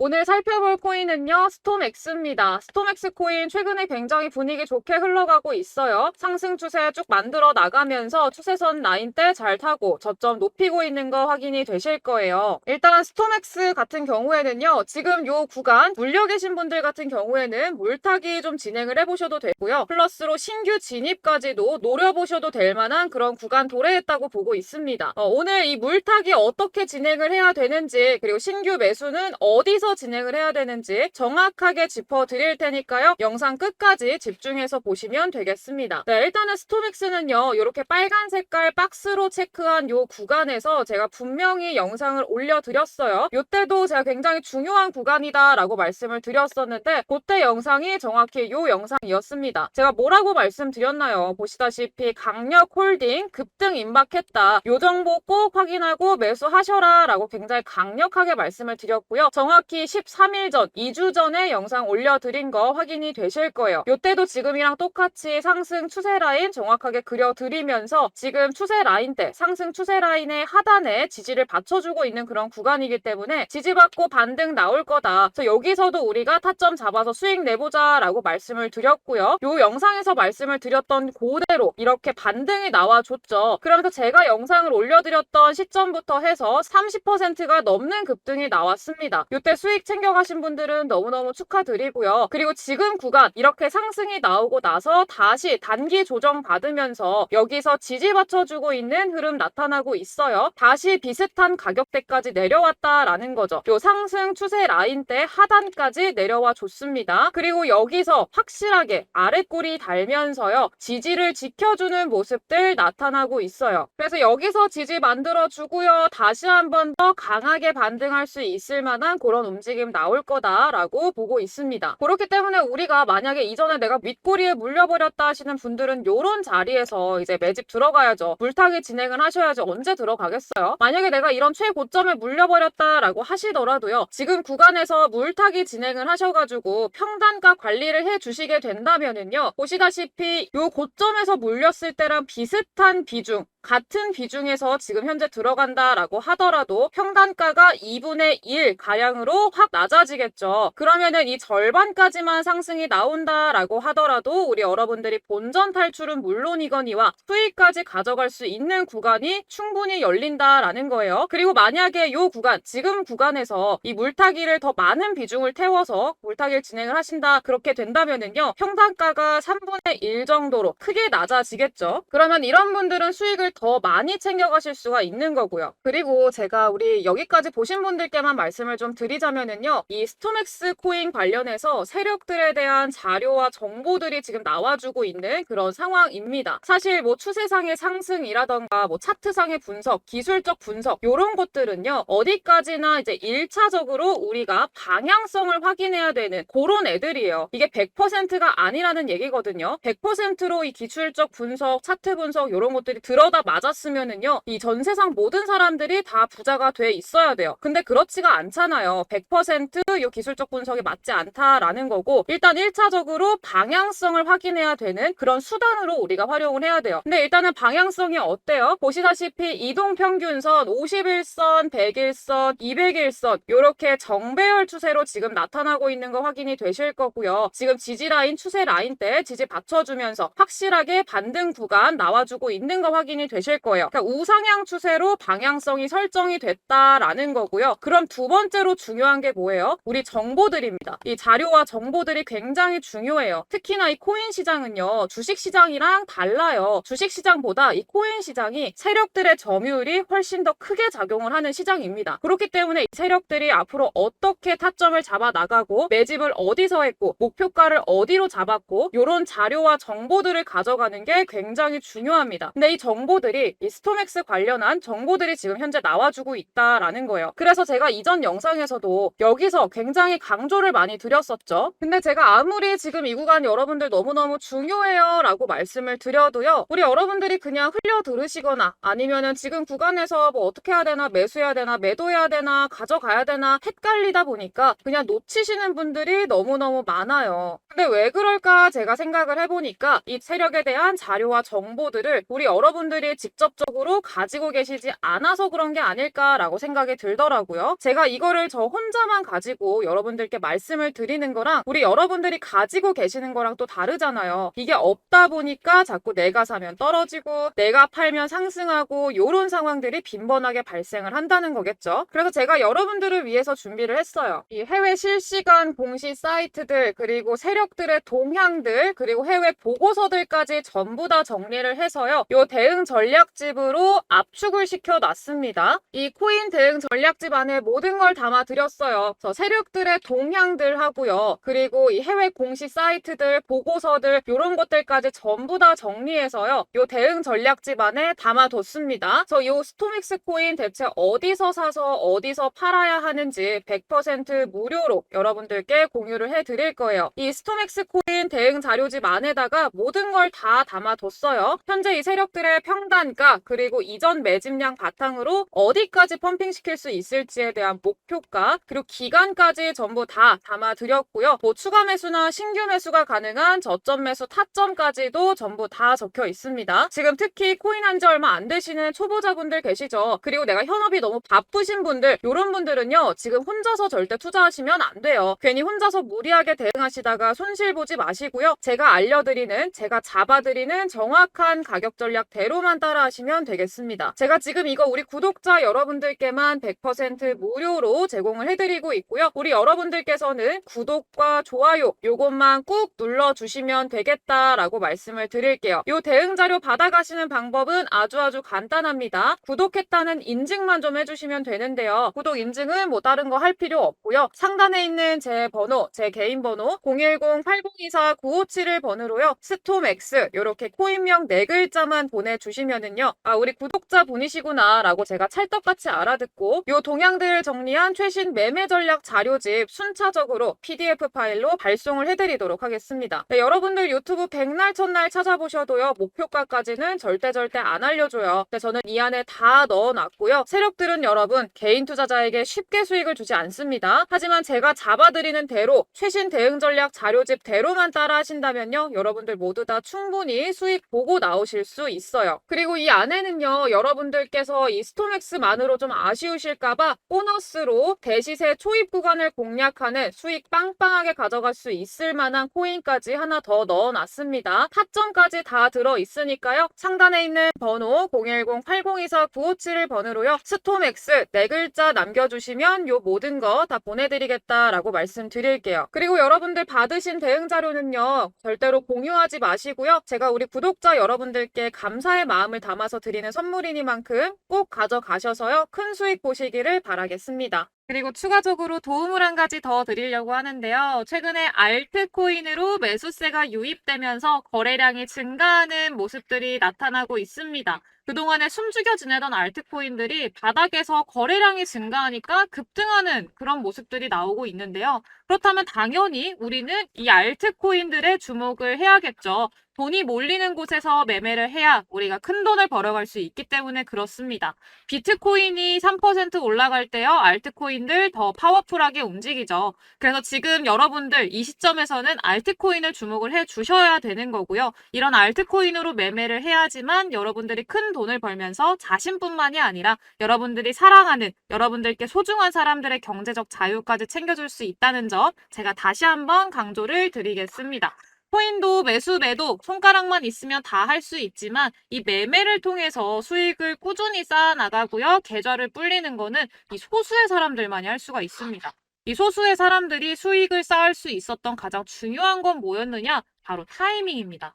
오늘 살펴볼 코인은요, 스톰엑스입니다. 스톰엑스 코인 최근에 굉장히 분위기 좋게 흘러가고 있어요. 상승 추세 쭉 만들어 나가면서 추세선 라인 때잘 타고 저점 높이고 있는 거 확인이 되실 거예요. 일단 스톰엑스 같은 경우에는요, 지금 요 구간 물려 계신 분들 같은 경우에는 물타기 좀 진행을 해보셔도 되고요. 플러스로 신규 진입까지도 노려보셔도 될 만한 그런 구간 도래했다고 보고 있습니다. 어, 오늘 이 물타기 어떻게 진행을 해야 되는지 그리고 신규 매수는 어디서 진행을 해야 되는지 정확하게 짚어드릴 테니까요. 영상 끝까지 집중해서 보시면 되겠습니다. 네, 일단은 스톰엑스는요. 이렇게 빨간 색깔 박스로 체크한 요 구간에서 제가 분명히 영상을 올려드렸어요. 이때도 제가 굉장히 중요한 구간이다 라고 말씀을 드렸었는데 그때 영상이 정확히 요 영상이었습니다. 제가 뭐라고 말씀드렸나요? 보시다시피 강력 홀딩 급등 임박했다. 요 정보 꼭 확인하고 매수하셔라 라고 굉장히 강력하게 말씀을 드렸고요. 정확히 13일 전, 2주 전에 영상 올려드린 거 확인이 되실 거예요. 요때도 지금이랑 똑같이 상승 추세 라인 정확하게 그려드리면서 지금 추세 라인 때 상승 추세 라인의 하단에 지지를 받쳐주고 있는 그런 구간이기 때문에 지지받고 반등 나올 거다. 그래서 여기서도 우리가 타점 잡아서 수익 내보자 라고 말씀을 드렸고요. 요 영상에서 말씀을 드렸던 그대로 이렇게 반등이 나와줬죠. 그러면서 제가 영상을 올려드렸던 시점부터 해서 30%가 넘는 급등이 나왔습니다. 이때 수익 챙겨가신 분들은 너무너무 축하드리고요. 그리고 지금 구간 이렇게 상승이 나오고 나서 다시 단기 조정 받으면서 여기서 지지 받쳐주고 있는 흐름 나타나고 있어요. 다시 비슷한 가격대까지 내려왔다라는 거죠. 요 상승 추세 라인 때 하단까지 내려와 줬습니다. 그리고 여기서 확실하게 아랫골이 달면서요. 지지를 지켜주는 모습들 나타나고 있어요. 그래서 여기서 지지 만들어 주고요. 다시 한 번 더 강하게 반등할 수 있을 만한 그런 움직임 나올 거다라고 보고 있습니다. 그렇기 때문에 우리가 만약에 이전에 내가 윗꼬리에 물려버렸다 하시는 분들은 요런 자리에서 이제 매집 들어가야죠. 물타기 진행을 하셔야지 언제 들어가겠어요? 만약에 내가 이런 최고점에 물려버렸다라고 하시더라도요. 지금 구간에서 물타기 진행을 하셔가지고 평단가 관리를 해 주시게 된다면은요. 보시다시피 요 고점에서 물렸을 때랑 비슷한 비중 같은 비중에서 지금 현재 들어간다라고 하더라도 평단가가 2분의 1 가량으로 확 낮아지겠죠. 그러면은 이 절반까지만 상승이 나온다라고 하더라도 우리 여러분들이 본전 탈출은 물론이거니와 수익까지 가져갈 수 있는 구간이 충분히 열린다라는 거예요. 그리고 만약에 이 구간, 지금 구간에서 이 물타기를 더 많은 비중을 태워서 물타기를 진행을 하신다 그렇게 된다면은요. 평단가가 3분의 1 정도로 크게 낮아지겠죠. 그러면 이런 분들은 수익을 더 많이 챙겨가실 수가 있는 거고요. 그리고 제가 우리 여기까지 보신 분들께만 말씀을 좀 드리자면은요. 이 스톰엑스 코인 관련해서 세력들에 대한 자료와 정보들이 지금 나와주고 있는 그런 상황입니다. 사실 뭐 추세상의 상승이라던가 뭐 차트상의 분석, 기술적 분석 이런 것들은요. 어디까지나 이제 1차적으로 우리가 방향성을 확인해야 되는 그런 애들이에요. 이게 100%가 아니라는 얘기거든요. 100%로 이 기술적 분석, 차트 분석 이런 것들이 들어다 맞았으면은요. 이 전 세상 모든 사람들이 다 부자가 돼 있어야 돼요. 근데 그렇지가 않잖아요. 100% 이 기술적 분석이 맞지 않다라는 거고 일단 1차적으로 방향성을 확인해야 되는 그런 수단으로 우리가 활용을 해야 돼요. 근데 일단은 방향성이 어때요? 보시다시피 이동 평균선 51선, 100일선, 200일선 이렇게 정배열 추세로 지금 나타나고 있는 거 확인이 되실 거고요. 지금 지지 라인 추세 라인 때 지지 받쳐주면서 확실하게 반등 구간 나와주고 있는 거 확인이 되실 거예요. 그러니까 우상향 추세로 방향성이 설정이 됐다라는 거고요. 그럼 두 번째로 중요한 게 뭐예요? 우리 정보들입니다. 이 자료와 정보들이 굉장히 중요해요. 특히나 이 코인 시장은요. 주식 시장이랑 달라요. 주식 시장보다 이 코인 시장이 세력들의 점유율이 훨씬 더 크게 작용을 하는 시장입니다. 그렇기 때문에 이 세력들이 앞으로 어떻게 타점을 잡아 나가고 매집을 어디서 했고 목표가를 어디로 잡았고 이런 자료와 정보들을 가져가는 게 굉장히 중요합니다. 근데 이 정보들이 이 스톰엑스 관련한 정보들이 지금 현재 나와주고 있다라는 거예요. 그래서 제가 이전 영상에서도 여기서 굉장히 강조를 많이 드렸었죠. 근데 제가 아무리 지금 이 구간 여러분들 너무너무 중요해요 라고 말씀을 드려도요. 우리 여러분들이 그냥 흘려 들으시거나 아니면은 지금 구간에서 뭐 어떻게 해야 되나 매수해야 되나 매도해야 되나 가져가야 되나 헷갈리다 보니까 그냥 놓치시는 분들이 너무너무 많아요. 근데 왜 그럴까 제가 생각을 해보니까 이 세력에 대한 자료와 정보들을 우리 여러분들이 직접적으로 가지고 계시지 않아서 그런 게 아닐까라고 생각이 들더라고요. 제가 이거를 저 혼자만 가지고 가지고 여러분들께 말씀을 드리는 거랑 우리 여러분들이 가지고 계시는 거랑 또 다르잖아요. 이게 없다 보니까 자꾸 내가 사면 떨어지고 내가 팔면 상승하고 요런 상황들이 빈번하게 발생을 한다는 거겠죠. 그래서 제가 여러분들을 위해서 준비를 했어요. 이 해외 실시간 공시 사이트들 그리고 세력들의 동향들 그리고 해외 보고서들까지 전부 다 정리를 해서요. 요 대응 전략집으로 압축을 시켜 놨습니다. 이 코인 대응 전략집 안에 모든 걸 담아 드렸어요. 저 세력들의 동향들 하고요. 그리고 이 해외 공시 사이트들, 보고서들 이런 것들까지 전부 다 정리해서요. 요 대응 전략집 안에 담아뒀습니다. 저요 스토믹스 코인 대체 어디서 사서 어디서 팔아야 하는지 100% 무료로 여러분들께 공유를 해드릴 거예요. 이 스토믹스 코인 대응 자료집 안에다가 모든 걸 다 담아뒀어요. 현재 이 세력들의 평단가 그리고 이전 매집량 바탕으로 어디까지 펌핑시킬 수 있을지에 대한 목표가 그리고 기간 까지 전부 다 담아 드렸고요. 뭐 추가 매수나 신규 매수가 가능한 저점 매수 타점까지도 전부 다 적혀 있습니다. 지금 특히 코인 한 지 얼마 안 되시는 초보자분들 계시죠. 그리고 내가 현업이 너무 바쁘신 분들 이런 분들은요. 지금 혼자서 절대 투자하시면 안 돼요. 괜히 혼자서 무리하게 대응하시다가 손실 보지 마시고요. 제가 알려드리는 제가 잡아드리는 정확한 가격 전략대로만 따라하시면 되겠습니다. 제가 지금 이거 우리 구독자 여러분들께만 100% 무료로 제공을 해드리고 있고요. 우리 여러분들께서는 구독과 좋아요 요것만 꾹 눌러주시면 되겠다라고 말씀을 드릴게요. 요 대응 자료 받아가시는 방법은 아주 아주 간단합니다. 구독했다는 인증만 좀 해주시면 되는데요. 구독 인증은 뭐 다른 거 할 필요 없고요. 상단에 있는 제 번호, 제 개인 번호 010-8024-957을 번호로요. 스톰X 요렇게 코인명 네 글자만 보내주시면은요. 아 우리 구독자 분이시구나 라고 제가 찰떡같이 알아듣고 요 동향들을 정리한 최신 매매 전략 자 료집 순차적으로 PDF 파일로 발송을 해드리도록 하겠습니다. 네, 여러분들 유튜브 백날 첫날 찾아보셔도요. 목표가까지는 절대 절대 안 알려줘요. 근데 저는 이 안에 다 넣어놨고요. 세력들은 여러분 개인 투자자에게 쉽게 수익을 주지 않습니다. 하지만 제가 잡아드리는 대로 최신 대응 전략 자료집 대로만 따라 하신다면요. 여러분들 모두 다 충분히 수익 보고 나오실 수 있어요. 그리고 이 안에는요. 여러분들께서 이 스톰엑스만으로 좀 아쉬우실까봐 보너스로 대시세 초입 구간 을 공략하는 수익 빵빵하게 가져갈 수 있을 만한 코인까지 하나 더 넣어놨습니다. 타점까지 다 들어있으니까요. 상단에 있는 번호 010-8024-957을 번호로요. 스톰엑스 네 글자 남겨주시면 요 모든 거 다 보내드리겠다라고 말씀드릴게요. 그리고 여러분들 받으신 대응 자료는요. 절대로 공유하지 마시고요. 제가 우리 구독자 여러분들께 감사의 마음을 담아서 드리는 선물이니만큼 꼭 가져가셔서요. 큰 수익 보시기를 바라겠습니다. 그리고 추가적으로 도움을 한 가지 더 드리려고 하는데요. 최근에 알트코인으로 매수세가 유입되면서 거래량이 증가하는 모습들이 나타나고 있습니다. 그동안에 숨죽여 지내던 알트코인들이 바닥에서 거래량이 증가하니까 급등하는 그런 모습들이 나오고 있는데요. 그렇다면 당연히 우리는 이 알트코인들의 주목을 해야겠죠. 돈이 몰리는 곳에서 매매를 해야 우리가 큰 돈을 벌어갈 수 있기 때문에 그렇습니다. 비트코인이 3% 올라갈 때요, 알트코인들 더 파워풀하게 움직이죠. 그래서 지금 여러분들 이 시점에서는 알트코인을 주목을 해 주셔야 되는 거고요. 이런 알트코인으로 매매를 해야지만 여러분들이 큰 돈을 벌면서 자신뿐만이 아니라 여러분들이 사랑하는 여러분들께 소중한 사람들의 경제적 자유까지 챙겨줄 수 있다는 점 제가 다시 한번 강조를 드리겠습니다. 코인도 매수 매도 손가락만 있으면 다 할 수 있지만 이 매매를 통해서 수익을 꾸준히 쌓아 나가고요. 계좌를 불리는 거는 이 소수의 사람들만이 할 수가 있습니다. 이 소수의 사람들이 수익을 쌓을 수 있었던 가장 중요한 건 뭐였느냐? 바로 타이밍입니다.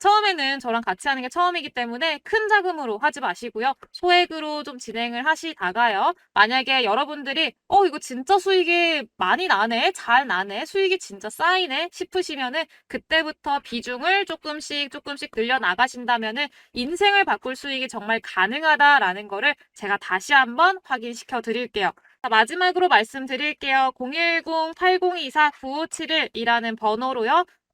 처음에는 저랑 같이 하는 게 처음이기 때문에 큰 자금으로 하지 마시고요. 소액으로 좀 진행을 하시다가요. 만약에 여러분들이 어 이거 진짜 수익이 많이 나네, 잘 나네, 수익이 진짜 쌓이네 싶으시면은 그때부터 비중을 조금씩 조금씩 늘려 나가신다면은 인생을 바꿀 수익이 정말 가능하다라는 거를 제가 다시 한번 확인시켜 드릴게요. 자, 마지막으로 말씀드릴게요. 010-8024-9571이라는 번호로요.